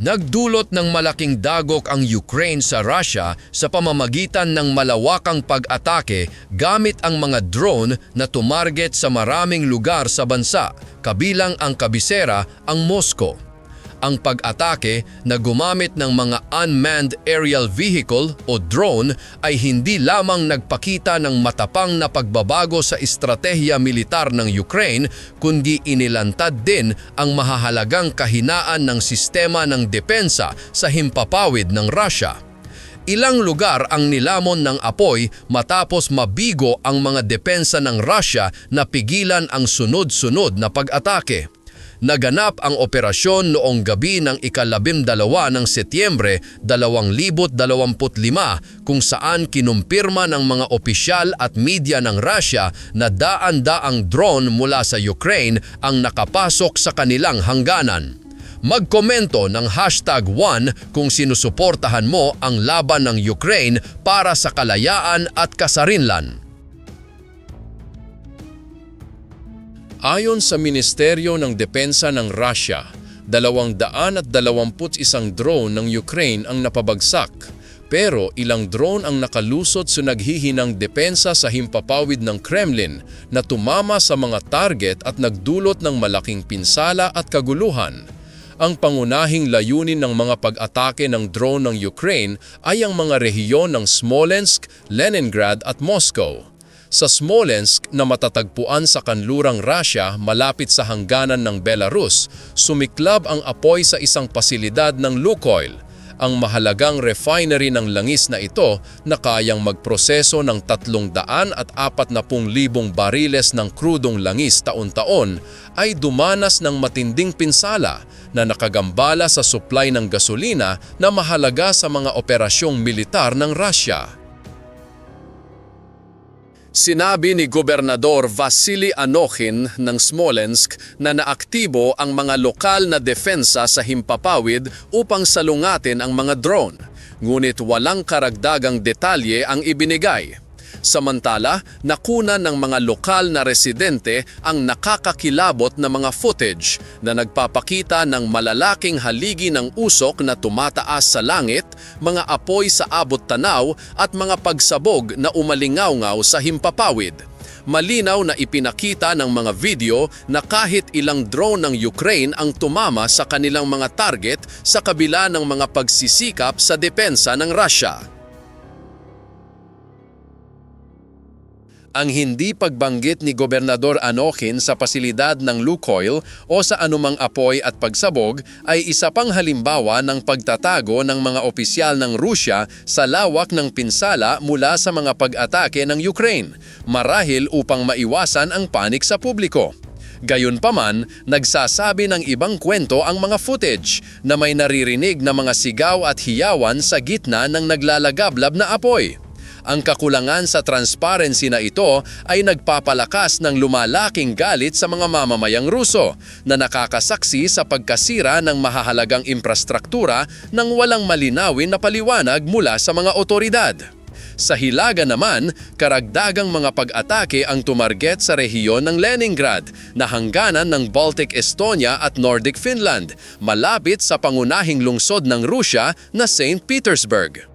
Nagdulot ng malaking dagok ang Ukraine sa Russia sa pamamagitan ng malawakang pag-atake gamit ang mga drone na tumarget sa maraming lugar sa bansa, kabilang ang kabisera, ang Moscow. Ang pag-atake na gumamit ng mga unmanned aerial vehicle o drone ay hindi lamang nagpakita ng matapang na pagbabago sa estratehiya militar ng Ukraine kundi inilantad din ang mahahalagang kahinaan ng sistema ng depensa sa himpapawid ng Russia. Ilang lugar ang nilamon ng apoy matapos mabigo ang mga depensa ng Russia na pigilan ang sunod-sunod na pag-atake. Naganap ang operasyon noong gabi ng ikalabim dalawa ng Setyembre 2025 kung saan kinumpirma ng mga opisyal at media ng Russia na daan-daang drone mula sa Ukraine ang nakapasok sa kanilang hangganan. Magkomento ng hashtag 1 kung sinusuportahan mo ang laban ng Ukraine para sa kalayaan at kasarinlan. Ayon sa Ministeryo ng Depensa ng Russia, 221 drone ng Ukraine ang napabagsak, pero ilang drone ang nakalusot sa naghihinang depensa sa himpapawid ng Kremlin na tumama sa mga target at nagdulot ng malaking pinsala at kaguluhan. Ang pangunahing layunin ng mga pag-atake ng drone ng Ukraine ay ang mga rehiyon ng Smolensk, Leningrad at Moscow. Sa Smolensk na matatagpuan sa kanlurang Russia malapit sa hangganan ng Belarus, sumiklab ang apoy sa isang pasilidad ng Lukoil, ang mahalagang refinery ng langis na ito na kayang magproseso ng 340,000 bariles ng krudong langis taon-taon ay dumanas ng matinding pinsala na nakagambala sa supply ng gasolina na mahalaga sa mga operasyong militar ng Russia. Sinabi ni Gobernador Vasily Anokhin ng Smolensk na naaktibo ang mga lokal na defensa sa himpapawid upang salungatin ang mga drone, ngunit walang karagdagang detalye ang ibinigay. Samantala, nakuna ng mga lokal na residente ang nakakakilabot na mga footage na nagpapakita ng malalaking haligi ng usok na tumataas sa langit, mga apoy sa abot tanaw at mga pagsabog na umalingaw-ngaw sa himpapawid. Malinaw na ipinakita ng mga video na kahit ilang drone ng Ukraine ang tumama sa kanilang mga target sa kabila ng mga pagsisikap sa depensa ng Russia. Ang hindi pagbanggit ni Gobernador Anokhin sa pasilidad ng Lukoil o sa anumang apoy at pagsabog ay isa pang halimbawa ng pagtatago ng mga opisyal ng Rusya sa lawak ng pinsala mula sa mga pag-atake ng Ukraine, marahil upang maiwasan ang panik sa publiko. Gayunpaman, nagsasabi ng ibang kwento ang mga footage na may naririnig na mga sigaw at hiyawan sa gitna ng naglalagablab na apoy. Ang kakulangan sa transparency na ito ay nagpapalakas ng lumalaking galit sa mga mamamayang Ruso na nakakasaksi sa pagkasira ng mahahalagang infrastruktura nang walang malinawin na paliwanag mula sa mga otoridad. Sa Hilaga naman, karagdagang mga pag-atake ang tumarget sa rehiyon ng Leningrad na hangganan ng Baltic Estonia at Nordic Finland, malapit sa pangunahing lungsod ng Rusya na St. Petersburg.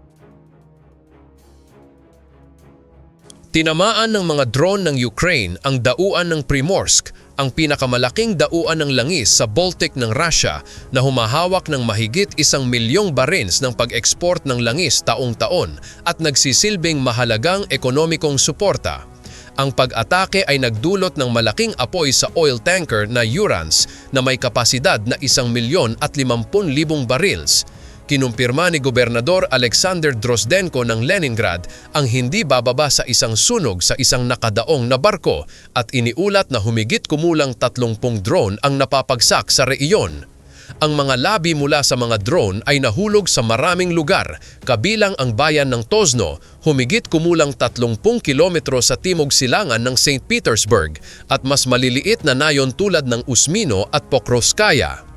Tinamaan ng mga drone ng Ukraine ang dauan ng Primorsk, ang pinakamalaking dauan ng langis sa Baltic ng Russia na humahawak ng mahigit isang milyong barins ng pag-export ng langis taong-taon at nagsisilbing mahalagang ekonomikong suporta. Ang pag-atake ay nagdulot ng malaking apoy sa oil tanker na Urans na may kapasidad na isang milyon at limampun libong barils kinumpirma ni Gobernador Alexander Drozdenko ng Leningrad ang hindi bababa sa isang sunog sa isang nakadaong na barko at iniulat na humigit kumulang 30 drone ang napapagsak sa reiyon. Ang mga labi mula sa mga drone ay nahulog sa maraming lugar, kabilang ang bayan ng Tozno, humigit kumulang 30 kilometro sa timog silangan ng St. Petersburg at mas maliliit na nayon tulad ng Usmino at Pokrovskaya.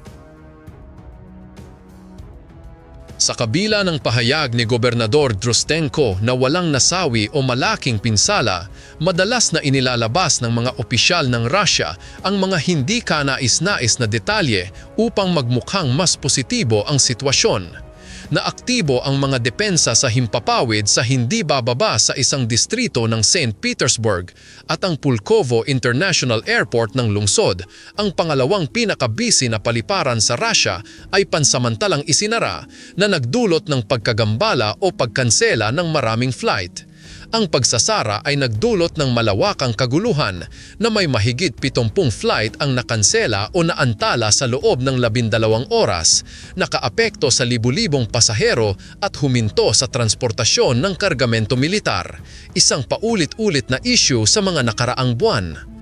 Sa kabila ng pahayag ni Gobernador Drostenko na walang nasawi o malaking pinsala, madalas na inilalabas ng mga opisyal ng Russia ang mga hindi kanais-nais na detalye upang magmukhang mas positibo ang sitwasyon na aktibo ang mga depensa sa himpapawid sa hindi bababa sa isang distrito ng St. Petersburg at ang Pulkovo International Airport ng lungsod, ang pangalawang pinakabisi na paliparan sa Russia ay pansamantalang isinara na nagdulot ng pagkagambala o pagkansela ng maraming flight. Ang pagsasara ay nagdulot ng malawakang kaguluhan na may mahigit 70 flight ang nakansela o naantala sa loob ng 12 oras, nakaapekto sa libu-libong pasahero at huminto sa transportasyon ng kargamento militar, isang paulit-ulit na issue sa mga nakaraang buwan.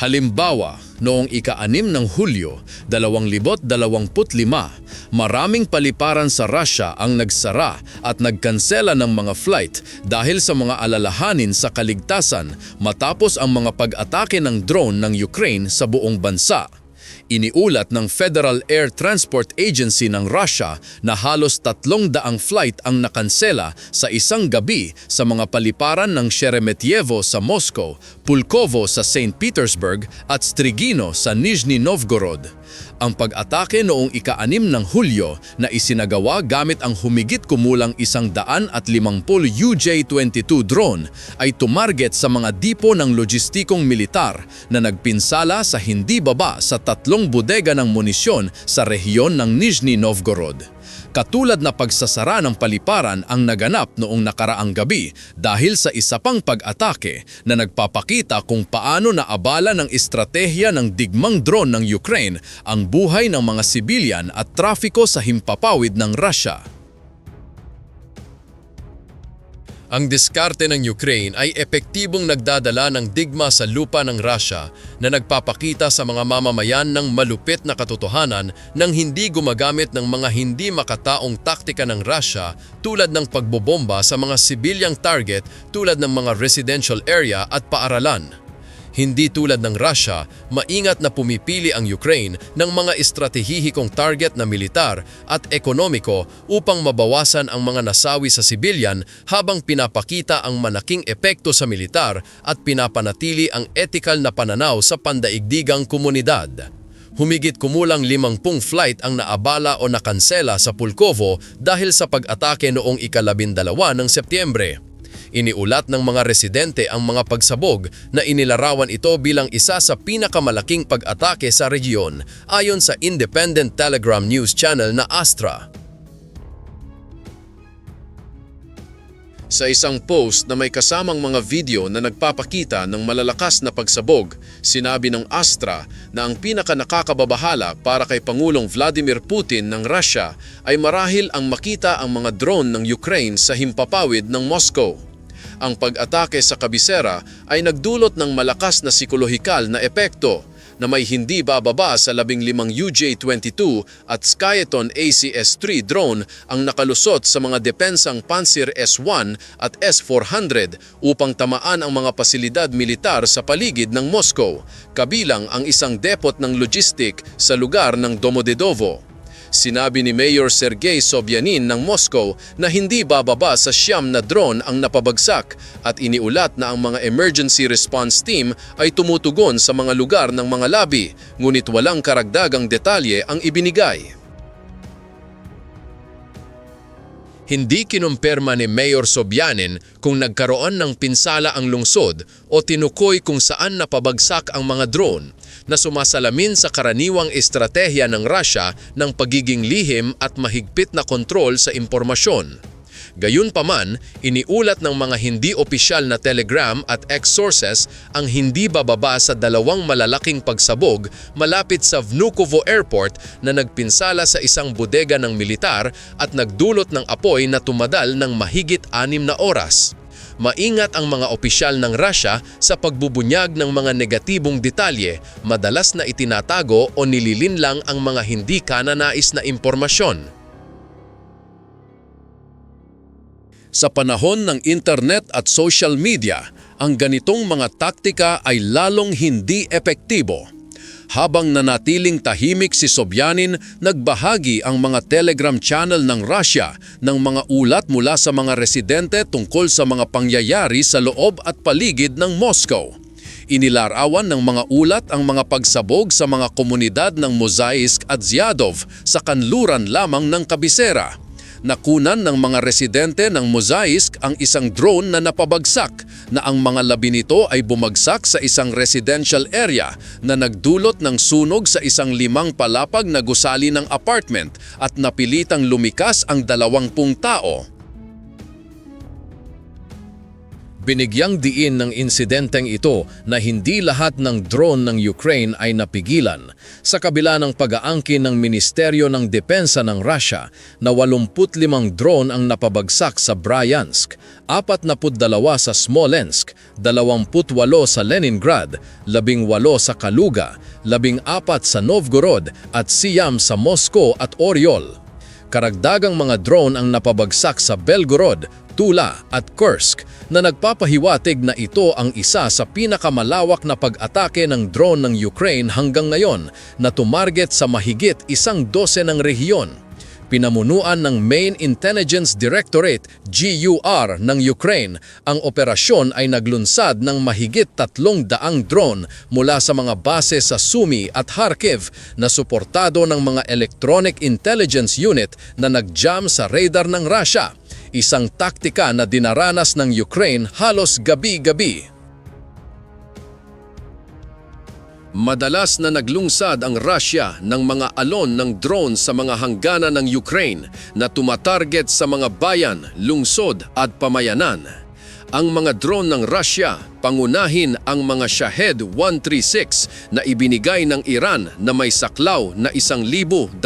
Halimbawa, noong ika-anim ng Hulyo, 2025, maraming paliparan sa Russia ang nagsara at nagkansela ng mga flight dahil sa mga alalahanin sa kaligtasan matapos ang mga pag-atake ng drone ng Ukraine sa buong bansa. Iniulat ng Federal Air Transport Agency ng Russia na halos tatlong daang flight ang nakansela sa isang gabi sa mga paliparan ng Sheremetyevo sa Moscow, Pulkovo sa St. Petersburg at Strigino sa Nizhny Novgorod. Ang pag-atake noong ika-anim ng Hulyo na isinagawa gamit ang humigit kumulang isang daan at limampul UJ-22 drone ay tumarget sa mga dipo ng logistikong militar na nagpinsala sa hindi baba sa tatlong bodega ng munisyon sa rehiyon ng Nizhny Novgorod. Katulad na pagsasara ng paliparan ang naganap noong nakaraang gabi dahil sa isa pang pag-atake na nagpapakita kung paano naabala ng estratehiya ng digmang drone ng Ukraine ang buhay ng mga sibilyan at trafiko sa himpapawid ng Russia. Ang diskarte ng Ukraine ay epektibong nagdadala ng digma sa lupa ng Russia na nagpapakita sa mga mamamayan ng malupit na katotohanan ng hindi gumagamit ng mga hindi makataong taktika ng Russia tulad ng pagbobomba sa mga sibilyang target tulad ng mga residential area at paaralan. Hindi tulad ng Russia, maingat na pumipili ang Ukraine ng mga estratehihikong target na militar at ekonomiko upang mabawasan ang mga nasawi sa sibilyan habang pinapakita ang malaking epekto sa militar at pinapanatili ang ethical na pananaw sa pandaigdigang komunidad. Humigit kumulang 50 flight ang naabala o nakansela sa Pulkovo dahil sa pag-atake noong ikalabindalawa ng Setyembre. Iniulat ng mga residente ang mga pagsabog na inilarawan ito bilang isa sa pinakamalaking pag-atake sa regiyon ayon sa Independent Telegram News Channel na Astra. Sa isang post na may kasamang mga video na nagpapakita ng malalakas na pagsabog, sinabi ng Astra na ang pinaka nakakababahala para kay Pangulong Vladimir Putin ng Russia ay marahil ang makita ang mga drone ng Ukraine sa himpapawid ng Moscow. Ang pag-atake sa kabisera ay nagdulot ng malakas na psikolohikal na epekto na may hindi bababa sa 15 UJ-22 at Skyeton ACS-3 drone ang nakalusot sa mga depensang Pantsir S-1 at S-400 upang tamaan ang mga pasilidad militar sa paligid ng Moscow, kabilang ang isang depot ng logistic sa lugar ng Domodedovo. Sinabi ni Mayor Sergei Sobyanin ng Moscow na hindi bababa sa siyam na drone ang napabagsak at iniulat na ang mga emergency response team ay tumutugon sa mga lugar ng mga labi, ngunit walang karagdagang detalye ang ibinigay. Hindi kinumpirma ni Mayor Sobyanin kung nagkaroon ng pinsala ang lungsod o tinukoy kung saan napabagsak ang mga drone na sumasalamin sa karaniwang estratehiya ng Russia ng pagiging lihim at mahigpit na kontrol sa impormasyon. Gayunpaman, iniulat ng mga hindi opisyal na Telegram at X sources ang hindi bababa sa dalawang malalaking pagsabog malapit sa Vnukovo Airport na nagpinsala sa isang bodega ng militar at nagdulot ng apoy na tumadal ng mahigit anim na oras. Maingat ang mga opisyal ng Russia sa pagbubunyag ng mga negatibong detalye, madalas na itinatago o nililinlang ang mga hindi kananais na impormasyon. Sa panahon ng internet at social media, ang ganitong mga taktika ay lalong hindi epektibo. Habang nanatiling tahimik si Sobyanin, nagbahagi ang mga telegram channel ng Russia ng mga ulat mula sa mga residente tungkol sa mga pangyayari sa loob at paligid ng Moscow. Inilarawan ng mga ulat ang mga pagsabog sa mga komunidad ng Mozaisk at Zyadov sa kanluran lamang ng Kabisera. Nakunan ng mga residente ng Mozaisk ang isang drone na napabagsak na ang mga labi nito ay bumagsak sa isang residential area na nagdulot ng sunog sa isang limang palapag na gusali ng apartment at napilitang lumikas ang dalawampung tao. Binigyang diin ng insidenteng ito na hindi lahat ng drone ng Ukraine ay napigilan sa kabila ng pag-aangkin ng Ministeryo ng Depensa ng Russia na 85 drone ang napabagsak sa Bryansk, 42 sa Smolensk, 28 sa Leningrad, 18 sa Kaluga, 14 sa Novgorod at siyam sa Moscow at Oryol. Karagdagang mga drone ang napabagsak sa Belgorod, Tula at Kursk na nagpapahiwatig na ito ang isa sa pinakamalawak na pag-atake ng drone ng Ukraine hanggang ngayon na tumarget sa mahigit isang dose ng rehiyon. Pinamunuan ng Main Intelligence Directorate GUR ng Ukraine, ang operasyon ay naglunsad ng mahigit tatlong daang drone mula sa mga base sa Sumy at Kharkiv na suportado ng mga Electronic Intelligence Unit na nagjam sa radar ng Russia isang taktika na dinaranas ng Ukraine halos gabi-gabi. Madalas na naglungsad ang Russia ng mga alon ng drone sa mga hangganan ng Ukraine na tumatarget sa mga bayan, lungsod at pamayanan. Ang mga drone ng Russia, pangunahin ang mga Shahed 136 na ibinigay ng Iran na may saklaw na 1,200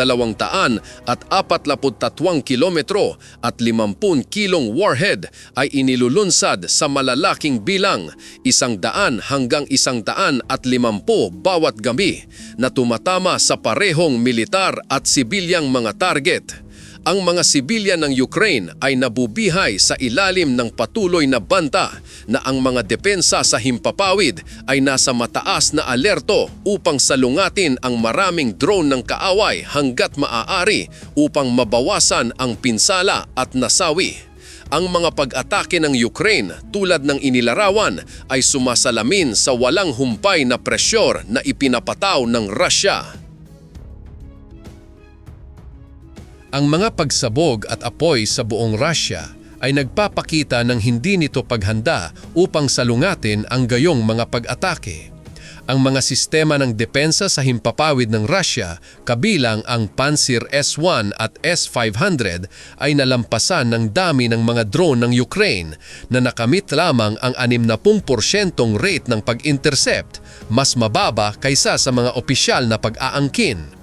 at 43 kilometro at 50 kilong warhead ay inilulunsad sa malalaking bilang, isang daan hanggang isang daan at limampu bawat gabi na tumatama sa parehong militar at sibilyang mga target ang mga sibilyan ng Ukraine ay nabubihay sa ilalim ng patuloy na banta na ang mga depensa sa himpapawid ay nasa mataas na alerto upang salungatin ang maraming drone ng kaaway hanggat maaari upang mabawasan ang pinsala at nasawi. Ang mga pag-atake ng Ukraine tulad ng inilarawan ay sumasalamin sa walang humpay na presyor na ipinapataw ng Russia. Ang mga pagsabog at apoy sa buong Russia ay nagpapakita ng hindi nito paghanda upang salungatin ang gayong mga pag-atake. Ang mga sistema ng depensa sa himpapawid ng Russia, kabilang ang Pantsir S-1 at S-500, ay nalampasan ng dami ng mga drone ng Ukraine na nakamit lamang ang 60% rate ng pag-intercept, mas mababa kaysa sa mga opisyal na pag-aangkin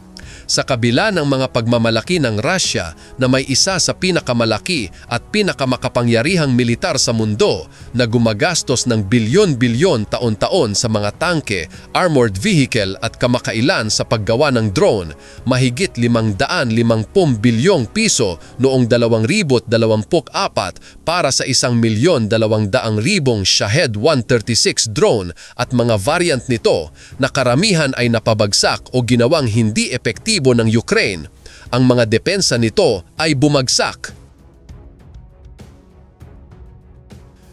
sa kabila ng mga pagmamalaki ng Russia na may isa sa pinakamalaki at pinakamakapangyarihang militar sa mundo na gumagastos ng bilyon-bilyon taon-taon sa mga tangke, armored vehicle at kamakailan sa paggawa ng drone, mahigit 550 bilyong piso noong 2024 para sa isang milyon 200 ribong Shahed 136 drone at mga variant nito na karamihan ay napabagsak o ginawang hindi epektibo ng Ukraine, ang mga depensa nito ay bumagsak.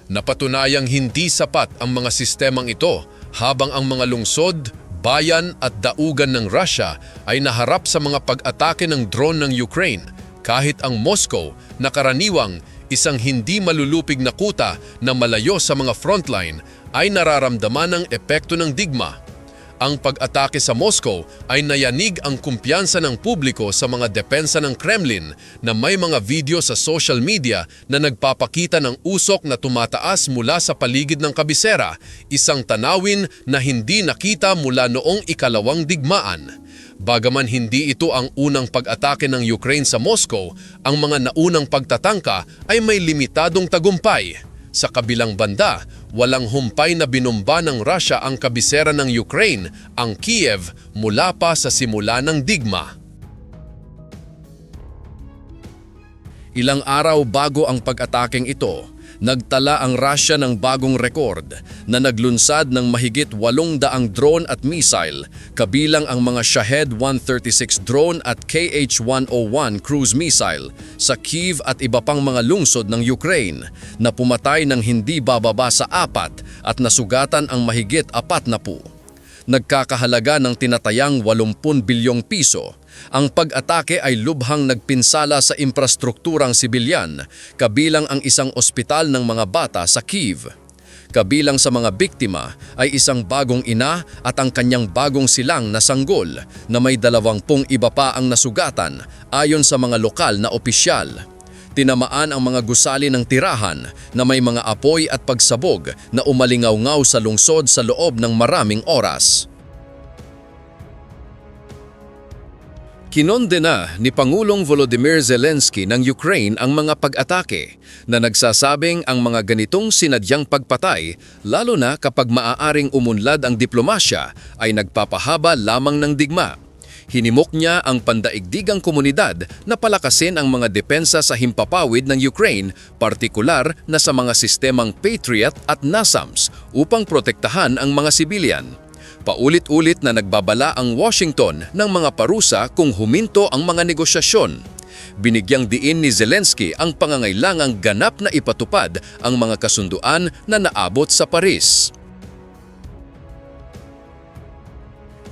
Napatunayang hindi sapat ang mga sistemang ito habang ang mga lungsod, bayan at daugan ng Russia ay naharap sa mga pag-atake ng drone ng Ukraine kahit ang Moscow na karaniwang isang hindi malulupig na kuta na malayo sa mga frontline ay nararamdaman ng epekto ng digma ang pag-atake sa Moscow ay nayanig ang kumpiyansa ng publiko sa mga depensa ng Kremlin na may mga video sa social media na nagpapakita ng usok na tumataas mula sa paligid ng kabisera, isang tanawin na hindi nakita mula noong ikalawang digmaan. Bagaman hindi ito ang unang pag-atake ng Ukraine sa Moscow, ang mga naunang pagtatangka ay may limitadong tagumpay. Sa kabilang banda, walang humpay na binomba ng Russia ang kabisera ng Ukraine, ang Kiev, mula pa sa simula ng digma. Ilang araw bago ang pag-atakeng ito, Nagtala ang Russia ng bagong rekord na naglunsad ng mahigit 800 drone at missile, kabilang ang mga Shahed 136 drone at KH-101 cruise missile sa Kiev at iba pang mga lungsod ng Ukraine na pumatay ng hindi bababa sa apat at nasugatan ang mahigit apat na po nagkakahalaga ng tinatayang 80 bilyong piso. Ang pag-atake ay lubhang nagpinsala sa infrastrukturang sibilyan, kabilang ang isang ospital ng mga bata sa Kiev. Kabilang sa mga biktima ay isang bagong ina at ang kanyang bagong silang na sanggol na may dalawampung iba pa ang nasugatan ayon sa mga lokal na opisyal. Tinamaan ang mga gusali ng tirahan na may mga apoy at pagsabog na umalingaw-ngaw sa lungsod sa loob ng maraming oras. Kinonde na ni Pangulong Volodymyr Zelensky ng Ukraine ang mga pag-atake na nagsasabing ang mga ganitong sinadyang pagpatay lalo na kapag maaaring umunlad ang diplomasya ay nagpapahaba lamang ng digma. Hinimok niya ang pandaigdigang komunidad na palakasin ang mga depensa sa himpapawid ng Ukraine, partikular na sa mga sistemang Patriot at NASAMS upang protektahan ang mga sibilyan. Paulit-ulit na nagbabala ang Washington ng mga parusa kung huminto ang mga negosyasyon. Binigyang diin ni Zelensky ang pangangailangang ganap na ipatupad ang mga kasunduan na naabot sa Paris.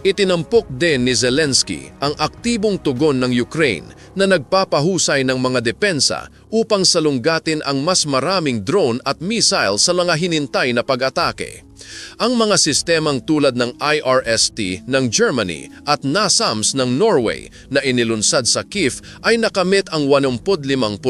Itinampok din ni Zelensky ang aktibong tugon ng Ukraine na nagpapahusay ng mga depensa upang salunggatin ang mas maraming drone at missile sa mga hinintay na pag-atake. Ang mga sistemang tulad ng IRST ng Germany at NASAMS ng Norway na inilunsad sa Kiev ay nakamit ang 85%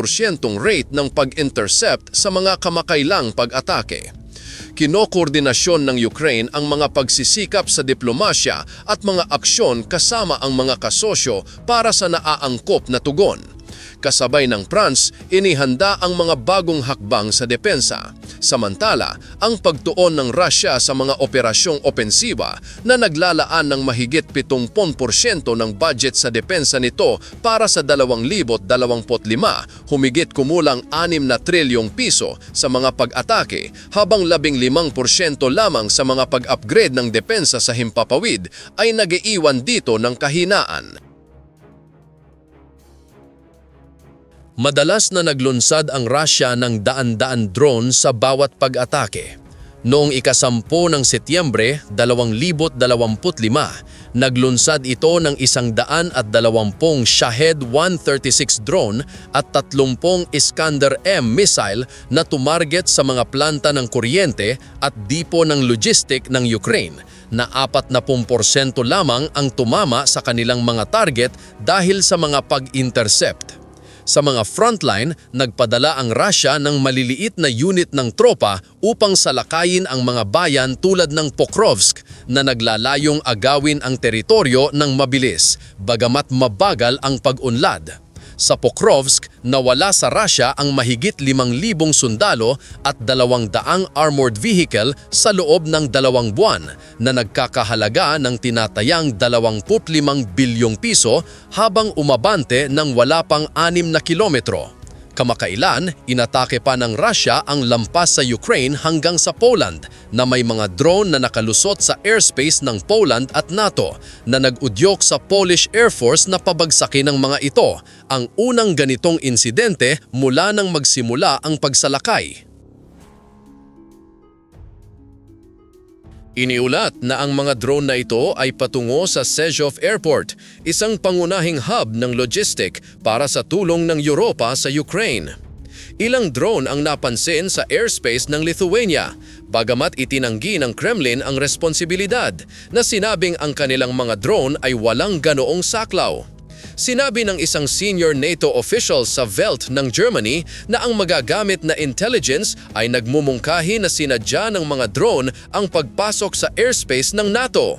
rate ng pag-intercept sa mga kamakailang pag-atake kinokoordinasyon ng Ukraine ang mga pagsisikap sa diplomasya at mga aksyon kasama ang mga kasosyo para sa naaangkop na tugon. Kasabay ng France, inihanda ang mga bagong hakbang sa depensa. Samantala, ang pagtuon ng Russia sa mga operasyong opensiba na naglalaan ng mahigit 70% ng budget sa depensa nito para sa 2025, humigit kumulang 6 na trilyong piso sa mga pag-atake habang 15% lamang sa mga pag-upgrade ng depensa sa himpapawid ay nagiiwan dito ng kahinaan. Madalas na naglunsad ang Russia ng daan-daan drone sa bawat pag-atake. Noong ikasampu ng Setyembre 2025, naglunsad ito ng isang daan at dalawampung Shahed 136 drone at tatlumpong Iskander-M missile na tumarget sa mga planta ng kuryente at dipo ng logistic ng Ukraine na 40% lamang ang tumama sa kanilang mga target dahil sa mga pag-intercept. Sa mga frontline, nagpadala ang Russia ng maliliit na unit ng tropa upang salakayin ang mga bayan tulad ng Pokrovsk na naglalayong agawin ang teritoryo ng mabilis, bagamat mabagal ang pag-unlad. Sa Pokrovsk, nawala sa Russia ang mahigit 5,000 sundalo at 200 armored vehicle sa loob ng dalawang buwan na nagkakahalaga ng tinatayang 25 bilyong piso habang umabante ng wala pang 6 na kilometro. Kamakailan, inatake pa ng Russia ang lampas sa Ukraine hanggang sa Poland na may mga drone na nakalusot sa airspace ng Poland at NATO na nag-udyok sa Polish Air Force na pabagsakin ng mga ito, ang unang ganitong insidente mula nang magsimula ang pagsalakay. Iniulat na ang mga drone na ito ay patungo sa Sezhov Airport, isang pangunahing hub ng logistic para sa tulong ng Europa sa Ukraine. Ilang drone ang napansin sa airspace ng Lithuania, bagamat itinanggi ng Kremlin ang responsibilidad na sinabing ang kanilang mga drone ay walang ganoong saklaw. Sinabi ng isang senior NATO official sa Welt ng Germany na ang magagamit na intelligence ay nagmumungkahi na sinadya ng mga drone ang pagpasok sa airspace ng NATO.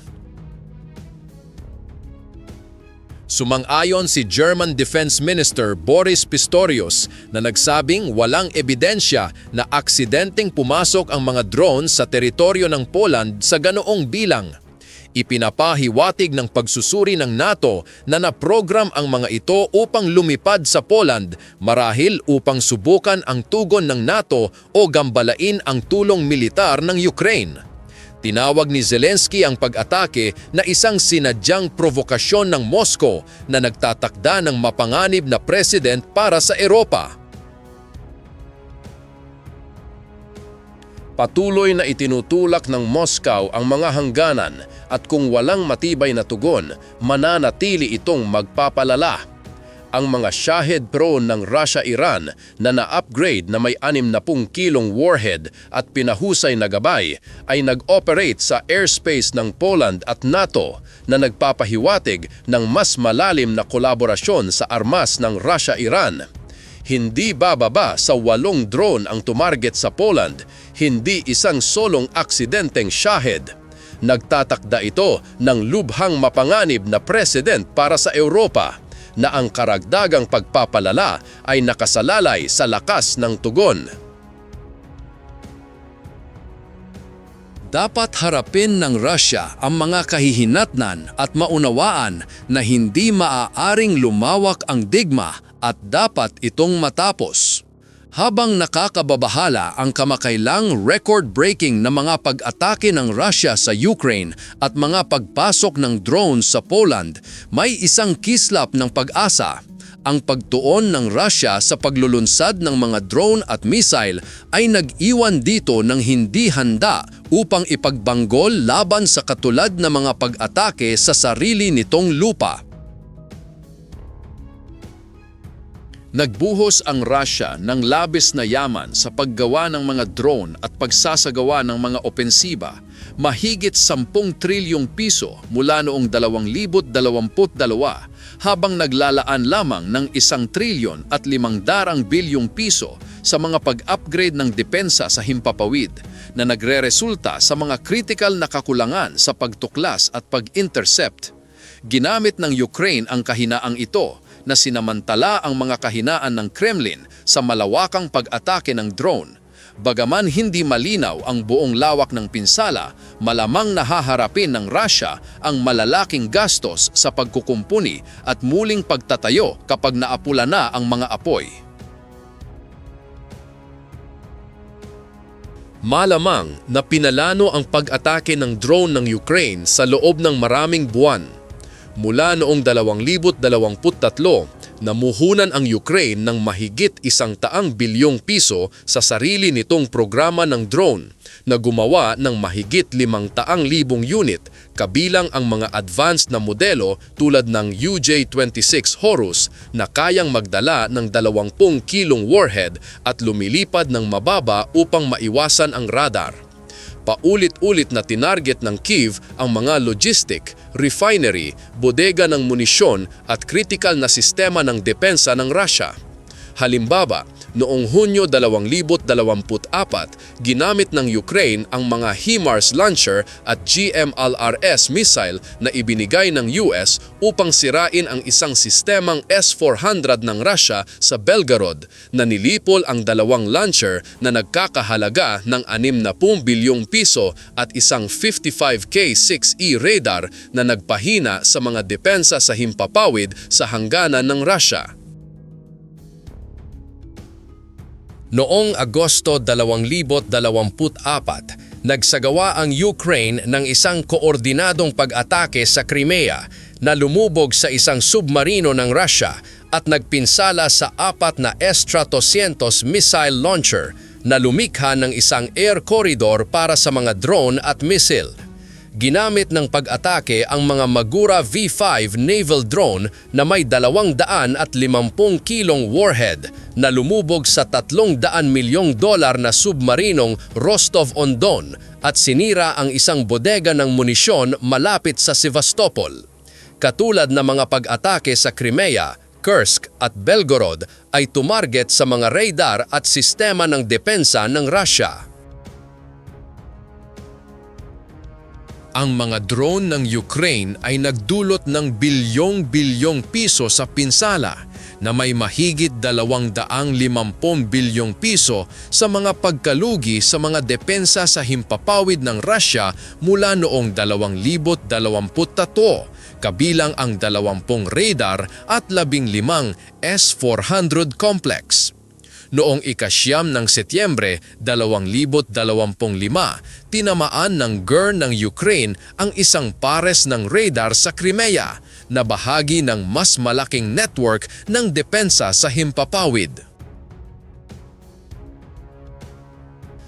Sumang-ayon si German Defense Minister Boris Pistorius na nagsabing walang ebidensya na aksidenteng pumasok ang mga drone sa teritoryo ng Poland sa ganoong bilang. Ipinapahiwatig ng pagsusuri ng NATO na naprogram ang mga ito upang lumipad sa Poland marahil upang subukan ang tugon ng NATO o gambalain ang tulong militar ng Ukraine. Tinawag ni Zelensky ang pag-atake na isang sinadyang provokasyon ng Moscow na nagtatakda ng mapanganib na president para sa Europa. Patuloy na itinutulak ng Moscow ang mga hangganan at kung walang matibay na tugon, mananatili itong magpapalala. Ang mga Shahed Pro ng Russia-Iran na na-upgrade na may 60 kilong warhead at pinahusay na gabay ay nag-operate sa airspace ng Poland at NATO na nagpapahiwatig ng mas malalim na kolaborasyon sa armas ng Russia-Iran. Hindi bababa sa walong drone ang tumarget sa Poland, hindi isang solong aksidenteng Shahed. Nagtatakda ito ng lubhang mapanganib na president para sa Europa na ang karagdagang pagpapalala ay nakasalalay sa lakas ng tugon. Dapat harapin ng Russia ang mga kahihinatnan at maunawaan na hindi maaaring lumawak ang digma at dapat itong matapos. Habang nakakababahala ang kamakailang record-breaking na mga pag-atake ng Russia sa Ukraine at mga pagpasok ng drones sa Poland, may isang kislap ng pag-asa. Ang pagtuon ng Russia sa paglulunsad ng mga drone at missile ay nag-iwan dito ng hindi handa upang ipagbanggol laban sa katulad na mga pag-atake sa sarili nitong lupa. Nagbuhos ang Russia ng labis na yaman sa paggawa ng mga drone at pagsasagawa ng mga opensiba, mahigit 10 trilyong piso mula noong 2022 habang naglalaan lamang ng 1 trilyon at 500 bilyong piso sa mga pag-upgrade ng depensa sa himpapawid na nagre-resulta sa mga critical na kakulangan sa pagtuklas at pag-intercept. Ginamit ng Ukraine ang kahinaang ito na sinamantala ang mga kahinaan ng Kremlin sa malawakang pag-atake ng drone. Bagaman hindi malinaw ang buong lawak ng pinsala, malamang nahaharapin ng Russia ang malalaking gastos sa pagkukumpuni at muling pagtatayo kapag naapula na ang mga apoy. Malamang na pinalano ang pag-atake ng drone ng Ukraine sa loob ng maraming buwan Mula noong 2023, namuhunan ang Ukraine ng mahigit isang taang bilyong piso sa sarili nitong programa ng drone na gumawa ng mahigit limang taang libong unit kabilang ang mga advanced na modelo tulad ng UJ-26 Horus na kayang magdala ng 20 kilong warhead at lumilipad ng mababa upang maiwasan ang radar. Paulit-ulit na tinarget ng Kiev ang mga logistic, refinery, bodega ng munisyon at critical na sistema ng depensa ng Russia. Halimbawa, noong Hunyo 2024, ginamit ng Ukraine ang mga HIMARS launcher at GMLRS missile na ibinigay ng US upang sirain ang isang sistemang S-400 ng Russia sa Belgorod na nilipol ang dalawang launcher na nagkakahalaga ng 60 bilyong piso at isang 55K6E radar na nagpahina sa mga depensa sa himpapawid sa hangganan ng Russia. Noong Agosto 2024, nagsagawa ang Ukraine ng isang koordinadong pag-atake sa Crimea na lumubog sa isang submarino ng Russia at nagpinsala sa apat na S-300 missile launcher na lumikha ng isang air corridor para sa mga drone at missile. Ginamit ng pag-atake ang mga Magura V5 naval drone na may 250 kilong warhead na lumubog sa 300 milyong dolar na submarinong Rostov-on-Don at sinira ang isang bodega ng munisyon malapit sa Sevastopol. Katulad ng mga pag-atake sa Crimea, Kursk at Belgorod ay tumarget sa mga radar at sistema ng depensa ng Russia. Ang mga drone ng Ukraine ay nagdulot ng bilyong-bilyong piso sa pinsala na may mahigit 250 bilyong piso sa mga pagkalugi sa mga depensa sa himpapawid ng Russia mula noong 2023, kabilang ang 20 radar at 15 S-400 complex. Noong ikasyam ng Setyembre 2025, tinamaan ng GERN ng Ukraine ang isang pares ng radar sa Crimea na bahagi ng mas malaking network ng depensa sa himpapawid.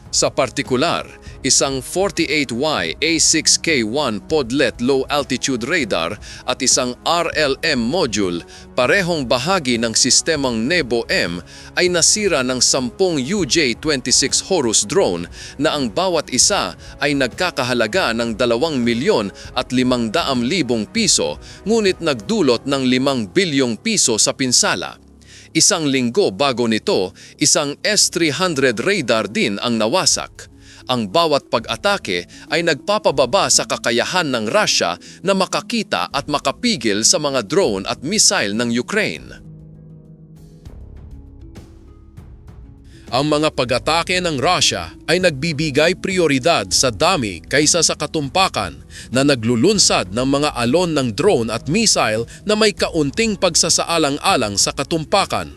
Sa partikular, isang 48Y A6K1 Podlet Low Altitude Radar at isang RLM module, parehong bahagi ng sistemang Nebo-M, ay nasira ng 10 UJ-26 Horus drone na ang bawat isa ay nagkakahalaga ng 2 milyon at 500 libong piso ngunit nagdulot ng 5 bilyong piso sa pinsala. Isang linggo bago nito, isang S-300 radar din ang nawasak. Ang bawat pag-atake ay nagpapababa sa kakayahan ng Russia na makakita at makapigil sa mga drone at missile ng Ukraine. Ang mga pag-atake ng Russia ay nagbibigay prioridad sa dami kaysa sa katumpakan na naglulunsad ng mga alon ng drone at missile na may kaunting pagsasaalang-alang sa katumpakan.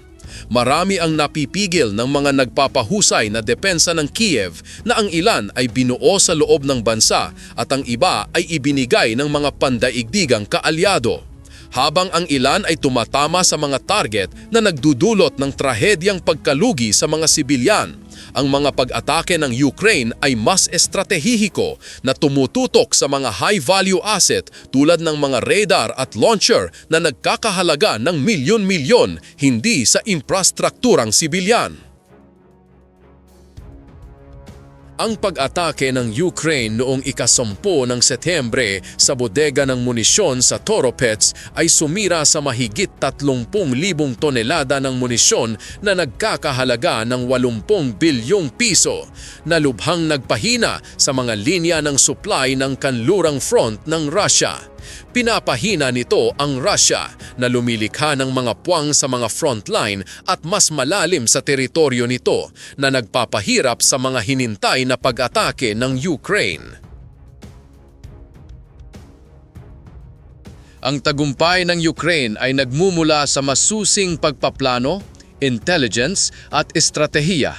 Marami ang napipigil ng mga nagpapahusay na depensa ng Kiev na ang ilan ay binuo sa loob ng bansa at ang iba ay ibinigay ng mga pandaigdigang kaalyado habang ang ilan ay tumatama sa mga target na nagdudulot ng trahedyang pagkalugi sa mga sibilyan. Ang mga pag-atake ng Ukraine ay mas estratehiko na tumututok sa mga high-value asset tulad ng mga radar at launcher na nagkakahalaga ng milyon-milyon hindi sa infrastrukturang sibilyan. Ang pag-atake ng Ukraine noong ikasompo ng Setyembre sa bodega ng munisyon sa Toropets ay sumira sa mahigit 30,000 tonelada ng munisyon na nagkakahalaga ng 80 bilyong piso na lubhang nagpahina sa mga linya ng supply ng kanlurang front ng Russia. Pinapahina nito ang Russia na lumilikha ng mga puwang sa mga frontline at mas malalim sa teritoryo nito na nagpapahirap sa mga hinintay na pag-atake ng Ukraine. Ang tagumpay ng Ukraine ay nagmumula sa masusing pagpaplano, intelligence at estratehiya.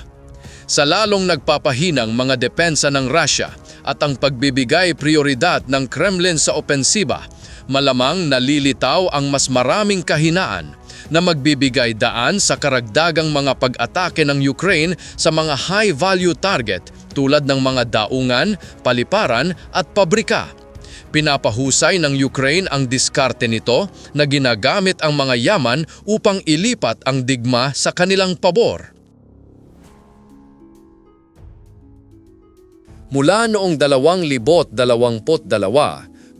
Sa lalong nagpapahinang mga depensa ng Russia at ang pagbibigay prioridad ng Kremlin sa opensiba, malamang nalilitaw ang mas maraming kahinaan na magbibigay daan sa karagdagang mga pag-atake ng Ukraine sa mga high-value target tulad ng mga daungan, paliparan at pabrika. Pinapahusay ng Ukraine ang diskarte nito na ginagamit ang mga yaman upang ilipat ang digma sa kanilang pabor. Mula noong 2022,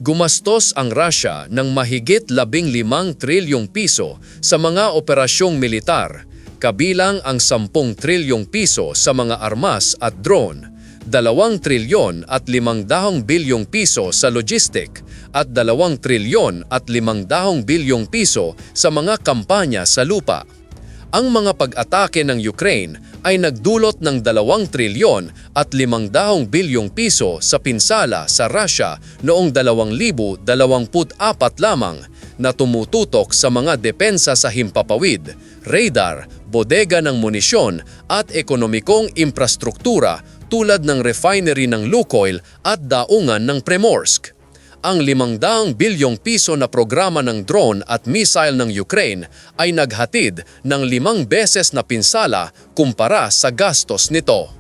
gumastos ang Russia ng mahigit 15 trilyong piso sa mga operasyong militar, kabilang ang 10 trilyong piso sa mga armas at drone, 2 trilyon at 500 bilyong piso sa logistic at 2 trilyon at 500 bilyong piso sa mga kampanya sa lupa. Ang mga pag-atake ng Ukraine ay nagdulot ng 2 trilyon at 500 bilyong piso sa pinsala sa Russia noong 2024 lamang na tumututok sa mga depensa sa himpapawid, radar, bodega ng munisyon at ekonomikong infrastruktura tulad ng refinery ng Lukoil at daungan ng Primorsk ang 500 bilyong piso na programa ng drone at missile ng Ukraine ay naghatid ng limang beses na pinsala kumpara sa gastos nito.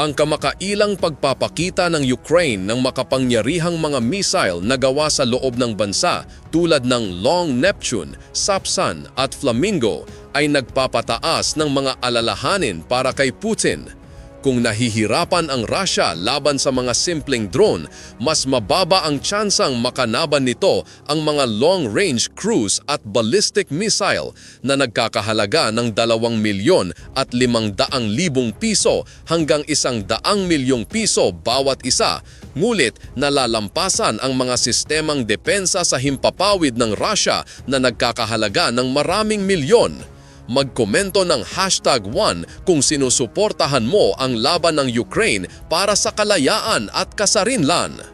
Ang kamakailang pagpapakita ng Ukraine ng makapangyarihang mga missile na gawa sa loob ng bansa tulad ng Long Neptune, Sapsan at Flamingo ay nagpapataas ng mga alalahanin para kay Putin – Kung nahihirapan ang Russia laban sa mga simpleng drone, mas mababa ang tsansang makanaban nito ang mga long-range cruise at ballistic missile na nagkakahalaga ng 2 milyon at 500 libong piso hanggang 100 milyong piso bawat isa. Ngulit nalalampasan ang mga sistemang depensa sa himpapawid ng Russia na nagkakahalaga ng maraming milyon. Magkomento ng hashtag 1 kung sinusuportahan mo ang laban ng Ukraine para sa kalayaan at kasarinlan.